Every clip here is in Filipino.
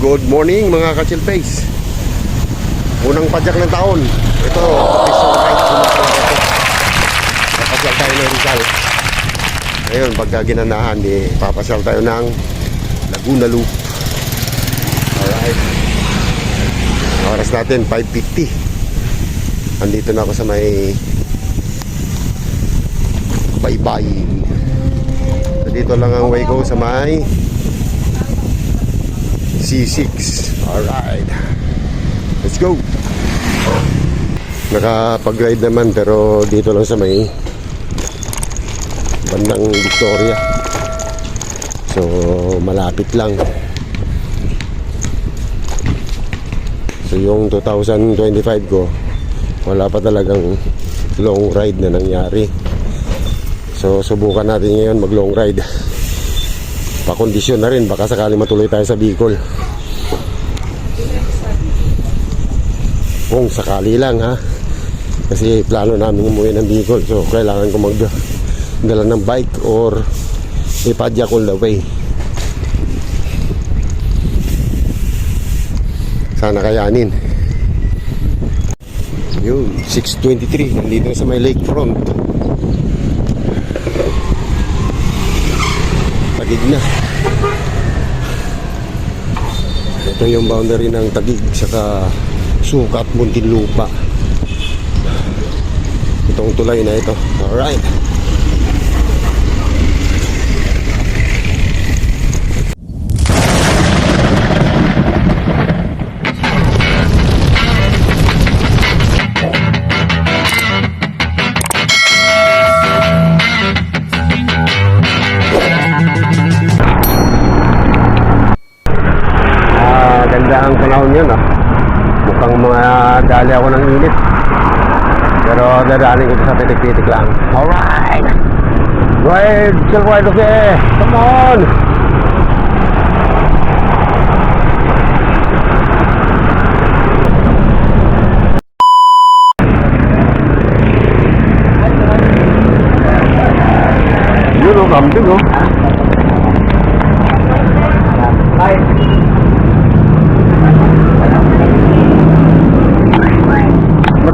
good morning mga ka-chill face. Unang padyak ng taon. Ito, ito. Papasyal tayo ng Rizal. Ngayon, pagka ginanahan, di papasyal tayo ng Laguna Loop. Alright. Oras natin, 5.50. Andito na ako sa may baybayin. So, dito lang ang way ko sa may C6. Alright. Let's go. Nakapag-ride naman pero dito lang sa may bandang Victoria. So, malapit lang. So, yung 2025 ko, wala pa talagang long ride na nangyari. So, subukan natin ngayon mag long ride. Pakondisyon na rin, baka sakali matuloy tayo sa Bicol. Kung sakali lang ha. Kasi plano namin umuwi ng Bicol. So, kailangan ko magdala ng bike or ipadyak all the way. Sana kayanin. Yun, 6.23. Nandito na sa may lakefront. Tagig na. Ito yung boundary ng Tagig saka Sukat, Muntinlupa. Itong tulay na ito. Alright. Mga dali ako ng init. Pero dadaanin ko sa titik-titik lang. Alright! Go ahead, Sir White, okay? Come on! Yun o, kambing o.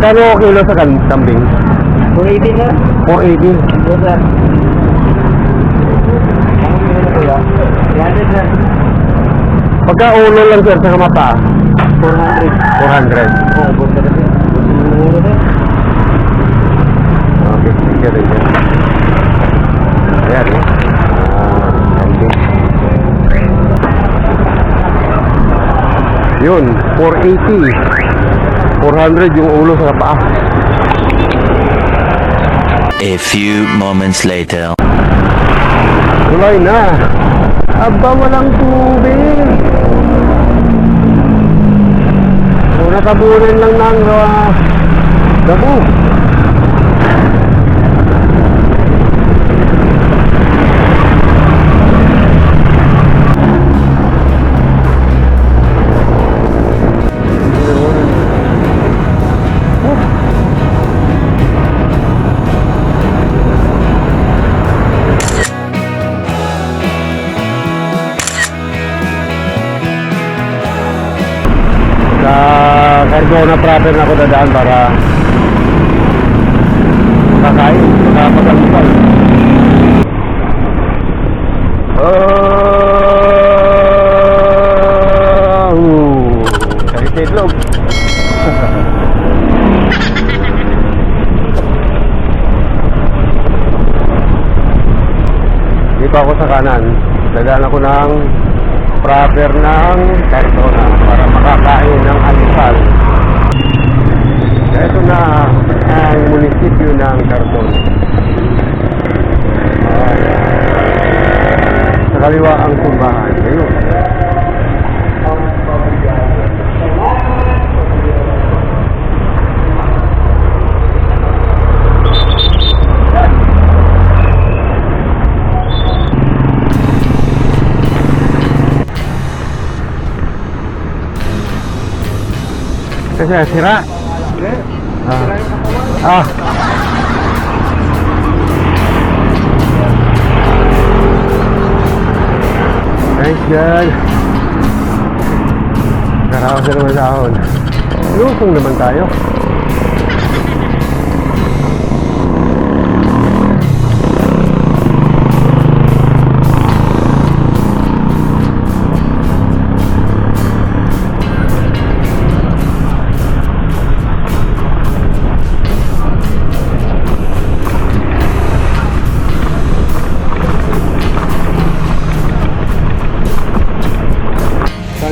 Magkano kilo sa kan- kambing? 480 na? 480. Yes, sir. Yan. Pagka ulo lang sir sa mata, 400. 400. Oo, sir. Okay, you, thank you. Ayan, eh. Yun, 480. 400 yung ulo sa paa. A few moments later. Tuloy na. Aba, walang tubig. So, natabunan lang ng uh, dabo. Cardona proper na ako dadaan para kakain, makapag-almusal. Oh, sakit sa itlog. Dito ako sa kanan. Dadaan ako ng proper ng Cardona para makakain ng almusal. Ito na ang munisipyo ng Cardona. Ayan. Sa kaliwa ang simbahan. Ayun. Kasi sira. Ah. Ah. Thanks God. Nakakasin naman sa ahon. Lukong naman tayo.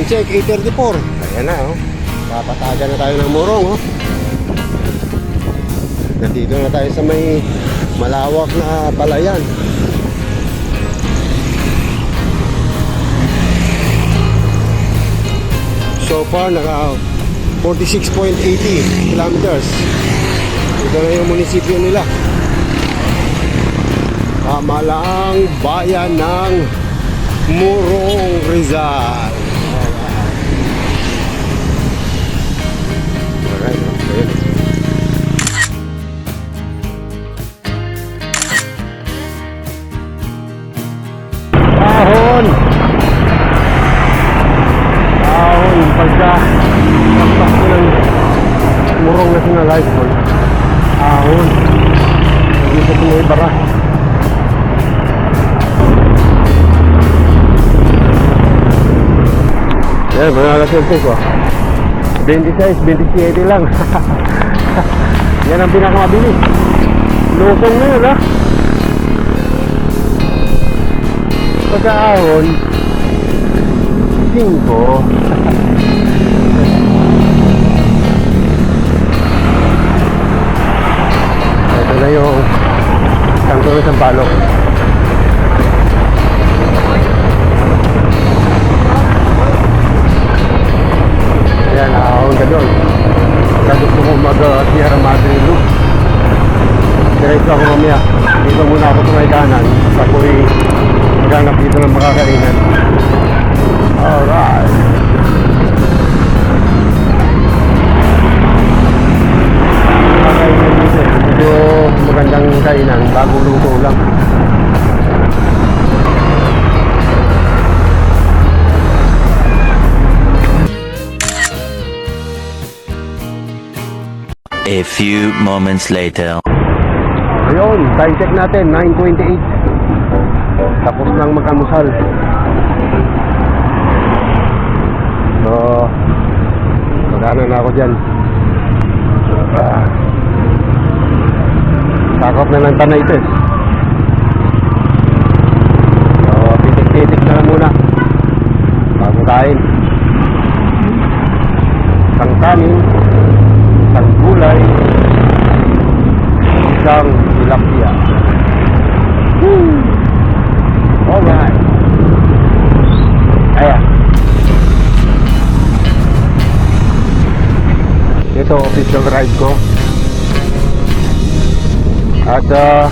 Suncheck 834. Ayan na oh. Papatagan na tayo ng murong oh. Nandito na tayo sa may malawak na palayan. So far, naka 46.80 kilometers. Ito na yung munisipyo nila. Pamalaang bayan ng Murong Rizal. Murong National High School. Ahon. Dito ko may bara. Yan, mga kasilti ko. 26, 27 lang. Yan ang pinakamabilis. Lusong na yun, ha? Pagkaahon, 5. yung kanto ng Sampalok. Ayan, nakakahon ka doon. Kaya gusto ko mag-Sierra Madre loop. Diretso ako mamaya. Dito muna ako tumay kanan. Sa ako'y maghanap dito ng makakainan. Alright. Magandang kainan. Bago luto lang. A few moments later. Ayun, time check natin, 9.28. Tapos lang mag-almusal. So, magana na ako dyan. Ah, sakop na ng Tanaytes. So, titik-titik na lang muna. Bago kain. Isang kanin, isang gulay, isang tilapia. Woo! Alright. Ayan. Ito official ride ko. Uh,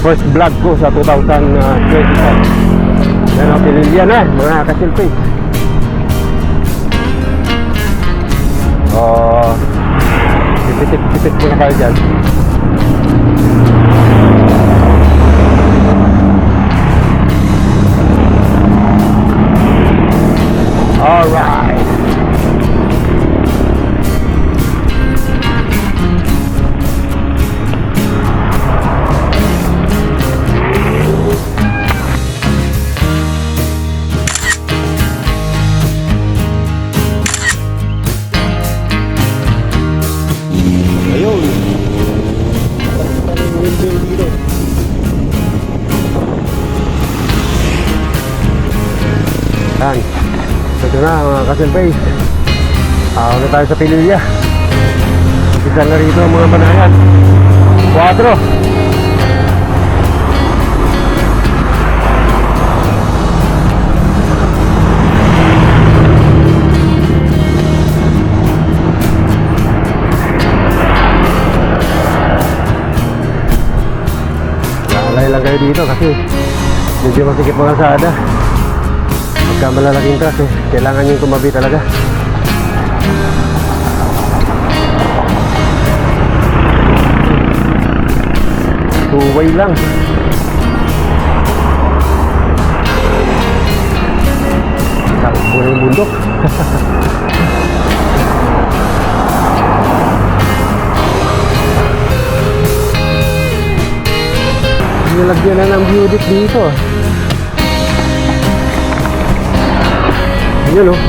first vlog ko sa 2025. Yan ang pinilya na mga kasilpi. Oh, sipit-sipit muna kayo dyan. Kasilbay. Ako na tayo sa Pililya. Isa na rito ang mga banayan. 4. Naalay lang kayo dito kasi medyo masikip mga kalsada pagka malalaking truck eh, kailangan yung tumabi talaga. Two-way lang. Takbo na yung bundok. Nilagyan na ng beauty dito. Yun oh.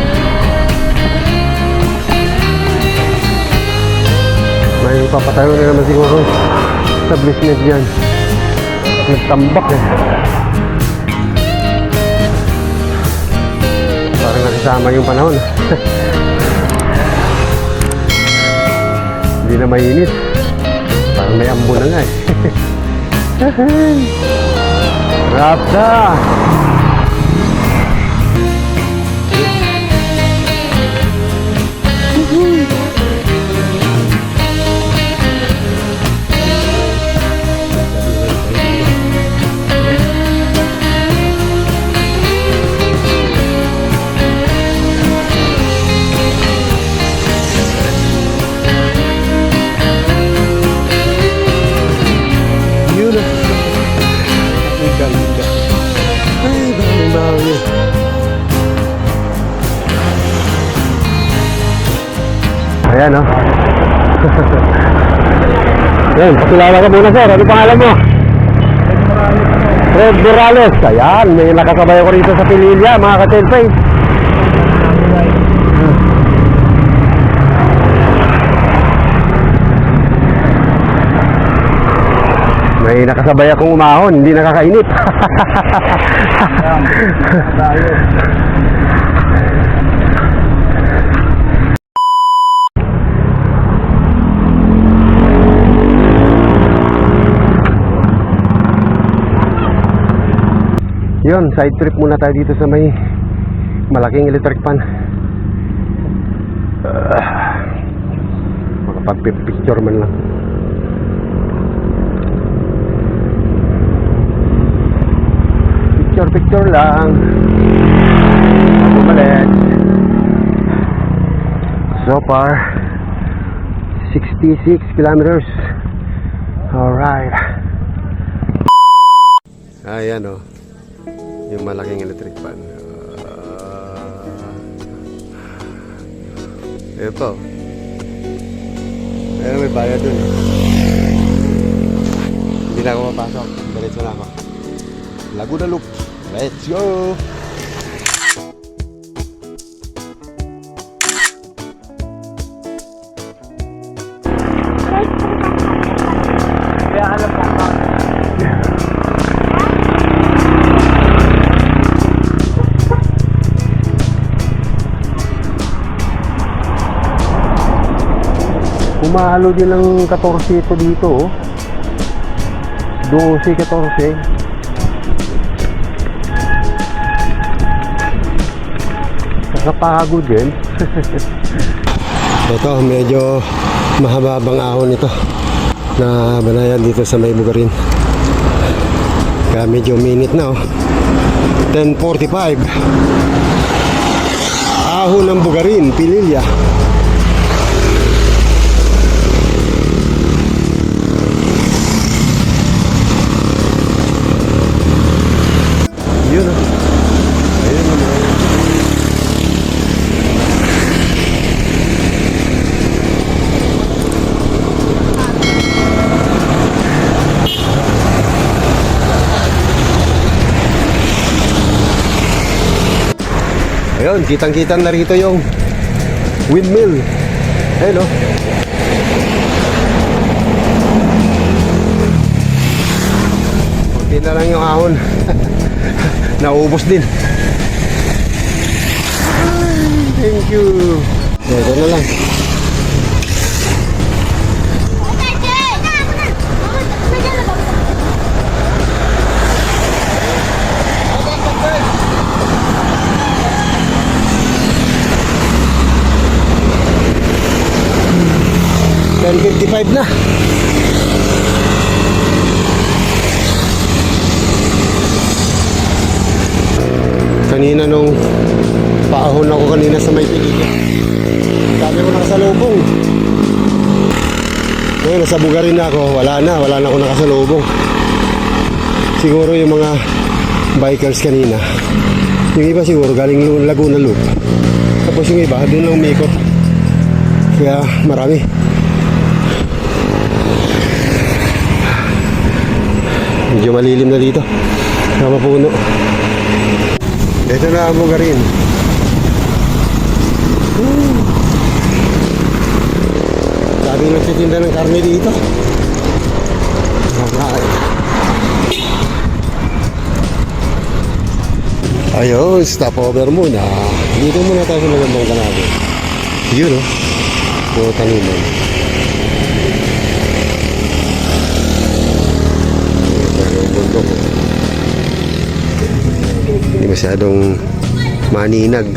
May papatayo na naman siguro establishment dyan. Nagtambak eh. Parang nakisama yung panahon. Hindi na mainit. Parang may ambo na nga eh. Rapsa! Yun Ayan oh. Yan, pakilala ka muna sir. Ano pangalan mo? Fred Morales. Ayan, may nakakabay ko rito sa Pililya, mga ka-cellphone. May nakasabay akong umahon, hindi nakakainit. Tayo. Yun, side trip muna tayo dito sa may malaking electric pan. Uh, makapag-picture man lang. Picture, picture lang. Bumalik. So far, 66 kilometers. Alright. Ayan o. Yung malaking electric fan. Uh, po. Ayun may bayad dun. Hindi na ako mapasok. Diretso na ako. Laguna Loop. Let's go! Umalo din ng 14 ito dito oh. 12, 14. Nakapagod din. ito, medyo mahababang ahon ito na banayan dito sa may bugarin. Kaya medyo minute na oh. 10.45 Ahon ng bugarin, pililya. Ayun, kitang-kita na rito yung windmill. Ayun oh. Kunti na lang yung ahon. Naubos din. Thank you. Ito na lang. Ten fifty-five na. Kanina nung paahon ako kanina sa may piligid. Sabi ko nakasalubong. Ngayon, nasa bugarin na ako. Wala na. Wala na ako nakasalubong. Siguro yung mga bikers kanina. Yung iba siguro galing Laguna Loop. Tapos yung iba, doon lang umikot. Kaya marami. Medyo malilim na dito. Sama puno. Ito na ang rin. Sabi nagtitinda ng karne dito. Alright. Ayun, stopover muna. Dito muna tayo sa magandang kanabo. Yun, oh. Puro taniman. Pero yung bundok. oh. Hindi masyadong maninag.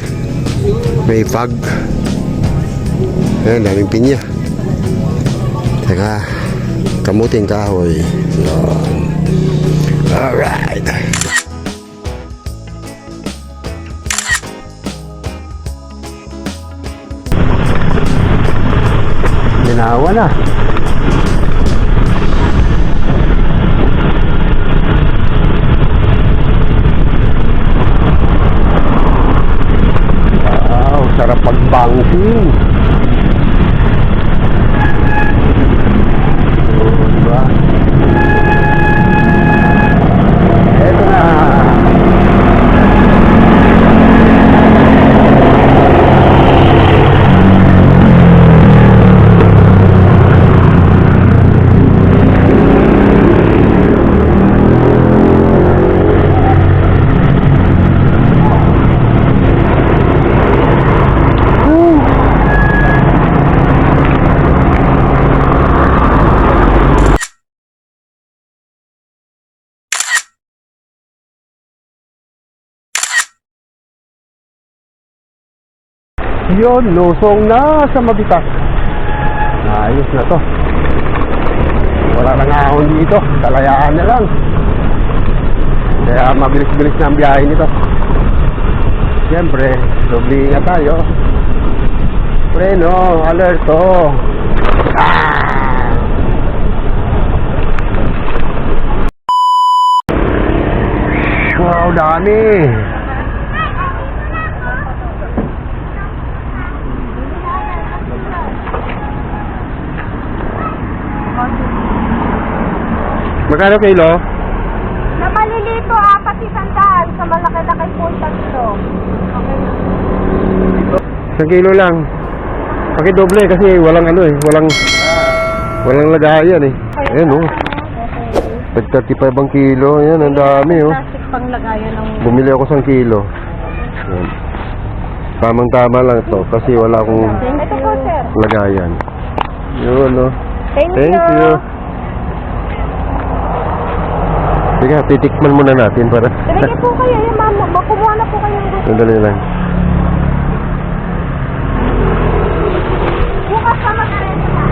May fog. Ayan, daming pinya. Teka, kamuting kahoy. Yan. Alright. Ginawa na. Wow, sarap pagbangking. Oh, diba? Eto na. Yun, lusong na sa mabitak. Ayos na to. Wala nang ahon dito. Kalayaan na lang. Kaya mabilis-bilis na ang biyahe nito. Siyempre, doble ingat tayo. Preno, alerto. Ah! Wow, dami. Magkano kilo? Sa malilito, apat isang daan. Sa malaki-laki po, tatlo. Okay na. Isang kilo lang. Pakidoble kasi walang ano eh, walang walang lagayan eh. Ayan oh. Pag 35 ang kilo, ayan, ang dami oh. Plastic pang lagayan ng... Bumili ako isang kilo. Ayan. Tamang tama lang ito kasi wala akong lagayan. Yun oh. Thank, Thank you. Sige, titikman muna natin para. Sige po kayo, yung ma'am. Makuha na po kayo. Sandali lang. Bukas na mag-arrange na.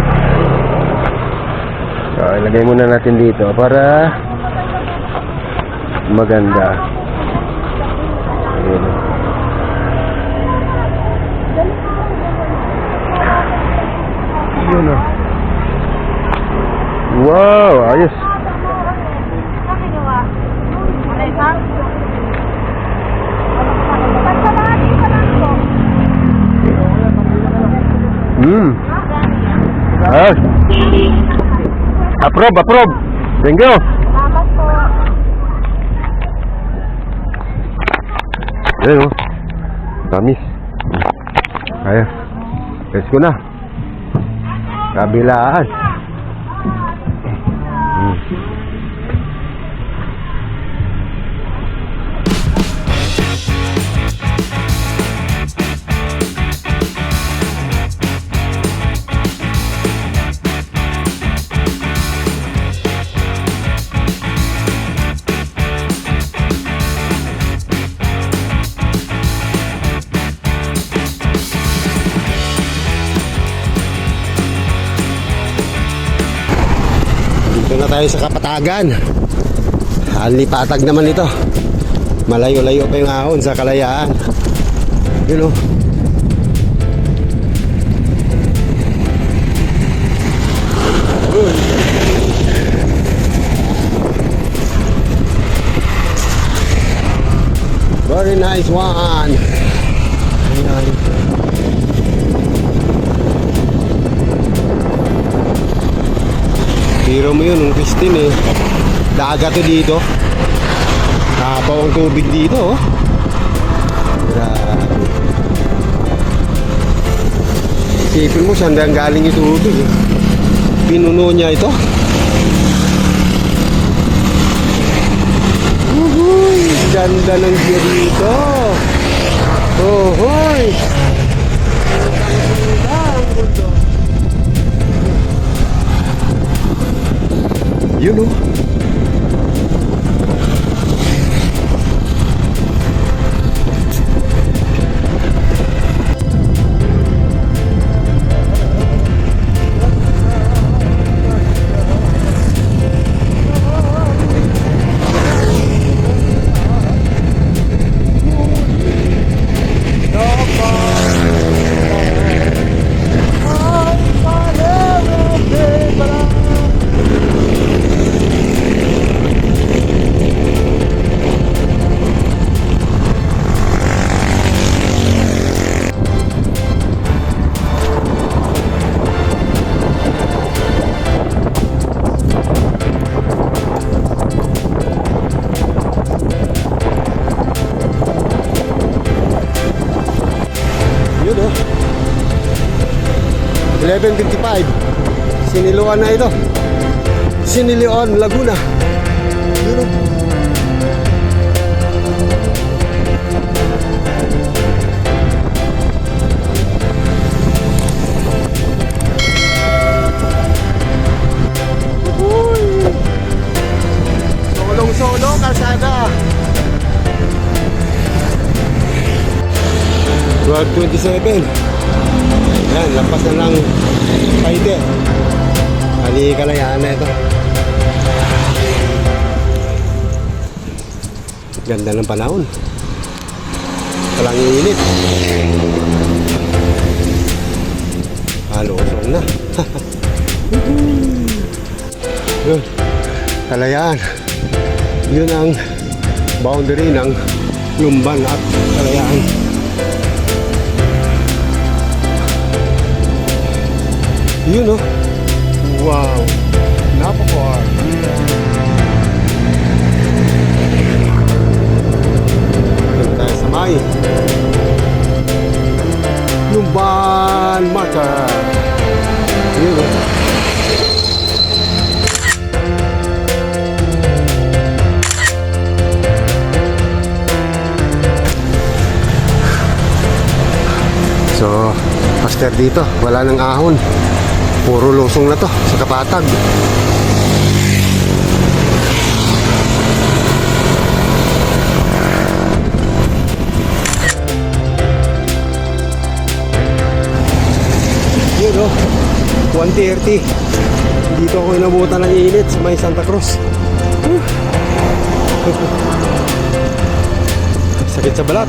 So, ilagay muna natin dito para maganda. Ayun. Yun oh. Wow, ayos. Sabi niyo ah. Ano yung ma'am? Basta mga dito lang po. Hmm. Ayos. Approve, approve. Thank you. Salamat po. Ayun oh. Tamis. Ayos. Ayos ko na. Kabilaan. Tayo sa Kapatagan. Alipatag naman ito. Malayo-layo pa yung ahon sa kalayaan. Yun oh. Very nice one. Biro mo yun, yung Christine eh. Dagat to dito. Napaw ang tubig dito, oh. Grabe. Isipin mo saan daan galing yung tubig, eh. Pinuno niya ito. Uhuy, ganda ng view dito. Uhuy. Yun oh. Yun Siniluan na ito. Sinilion, Laguna. Yun. Solong-solo, kalsada. 12.27 Yan, lampas na ng Paide Hali kalayaan na ito Ganda ng panahon. Walang init. Halusong na. Yun. Kalayaan. Yun ang boundary ng Lumban at Kalayaan. Yun oh. Wow. Napakawar. Doon tayo sa may. Lumban Mata. Yun oh. So, master dito, wala nang ahon. Puro lusong na to sa kapatag. Yun o, 130. Dito ako inabutan ng init sa may Santa Cruz. Sakit sa balat.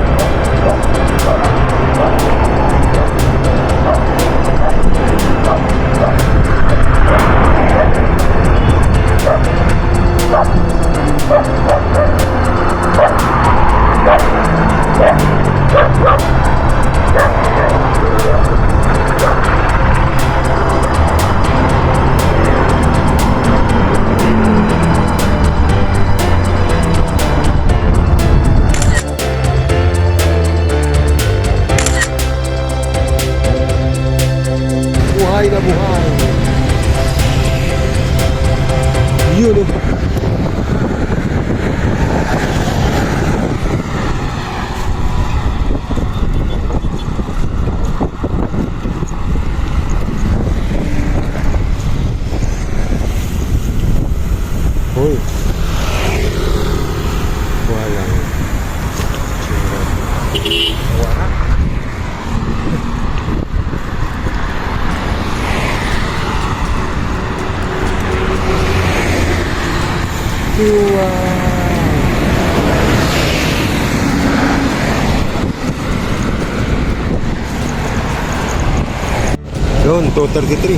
233.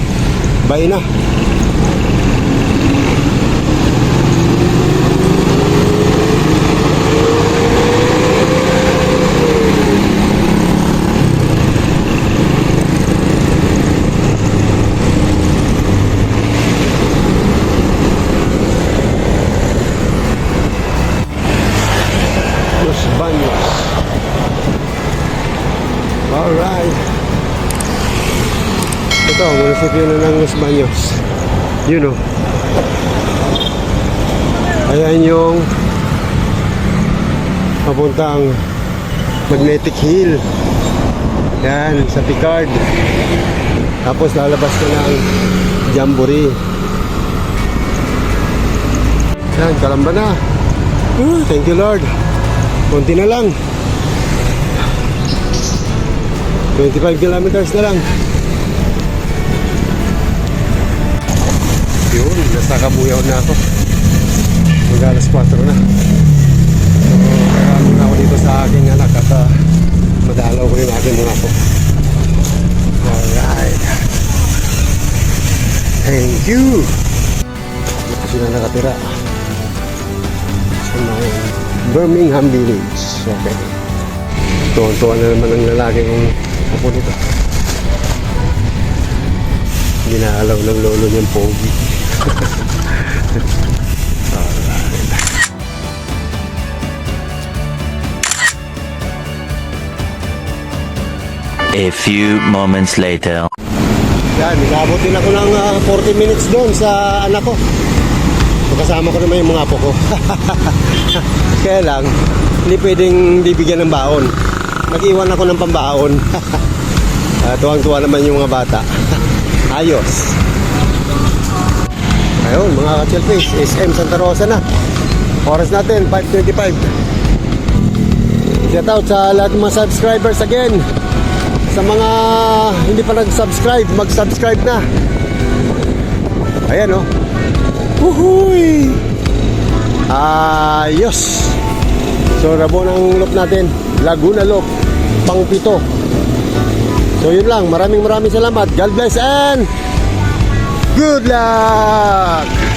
Bay na. Los Baños. Alright. Ito, munisipyo na ng Los Baños. Yun o. Ayan yung papuntang Magnetic Hill. Yan, sa Picard. Tapos lalabas ka ng Jamboree. Yan, kalamba na. Thank you Lord. Konti na lang. 25 kilometers na lang. Yun, nasa Kabuyaw na ako. Mag alas 4 na. So, kaya muna ako dito sa aking anak at uh, madalaw ko yung aking mga ako. Alright. Thank you. Dito sila nakatira. Sa may Birmingham Village. Okay. Tuwan-tuwa na naman ang lalaki kong apo nito. Ginaalaw ng lolo niyang pogi. A few moments later. Yan, inabot din ako ng ah, 40 minutes doon sa anak ko. Kasama ko naman yung mga apo ko. Kaya lang, hindi pwedeng bibigyan ng baon. Nag-iwan ako ng pambaon. Ah, Tuwang-tuwa naman yung mga bata. Ayos. Ayun, mga ka face, SM Santa Rosa na. Oras natin, 5.25. Shout out sa lahat ng mga subscribers again. Sa mga hindi pa nag-subscribe, mag-subscribe na. Ayan oh. Uhuy! Ayos! So, rabo ng loop natin. Laguna Loop. Pang pito. So, yun lang. Maraming maraming salamat. God bless and good luck!